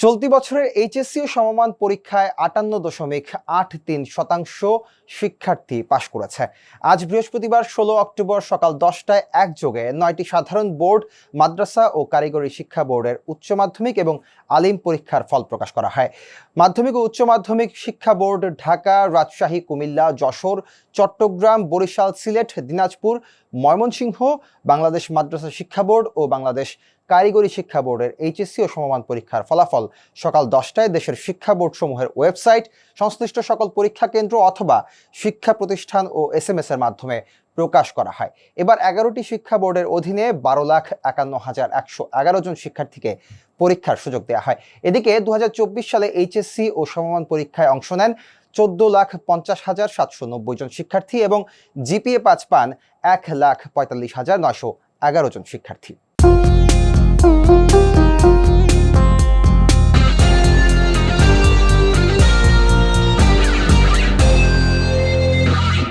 চলতি বছরের এইচএসসি ও সমমান পরীক্ষায় আটান্ন দশমিক আট তিন শতাংশ শিক্ষার্থী পাশ করেছে। আজ বৃহস্পতিবার ষোলো অক্টোবর সকাল দশটায় একযোগে নয়টি সাধারণ বোর্ড, মাদ্রাসা ও কারিগরি শিক্ষা বোর্ডের উচ্চ মাধ্যমিক এবং আলিম পরীক্ষার ফল প্রকাশ করা হয়। মাধ্যমিক ও উচ্চ মাধ্যমিক শিক্ষা বোর্ড ঢাকা, রাজশাহী, কুমিল্লা, যশোর, চট্টগ্রাম, বরিশাল, সিলেট, দিনাজপুর, ময়মনসিংহ, বাংলাদেশ মাদ্রাসা শিক্ষা বোর্ড ও বাংলাদেশ কারিগরি শিক্ষা বোর্ডের এইচএসসি ও সমমান পরীক্ষার ফলাফল সকাল দশটায় দেশের শিক্ষা বোর্ড সমূহের ওয়েবসাইট, সংশ্লিষ্ট সকল পরীক্ষা কেন্দ্র অথবা শিক্ষা প্রতিষ্ঠান ও এস এম এর মাধ্যমে প্রকাশ করা হয়। এবার এগারোটি শিক্ষা বোর্ডের অধীনে বারো লাখ একান্ন হাজার একশো এগারো জন শিক্ষার্থীকে পরীক্ষার সুযোগ দেওয়া হয়। এদিকে দু হাজার চব্বিশ সালে এইচএসসি ও সমমান পরীক্ষায় অংশ নেন চোদ্দ লাখ পঞ্চাশ হাজার সাতশো নব্বই জন শিক্ষার্থী এবং জিপিএ পাঁচ পান এক লাখ পঁয়তাল্লিশ হাজার নয়শো এগারো জন শিক্ষার্থী। Thank you.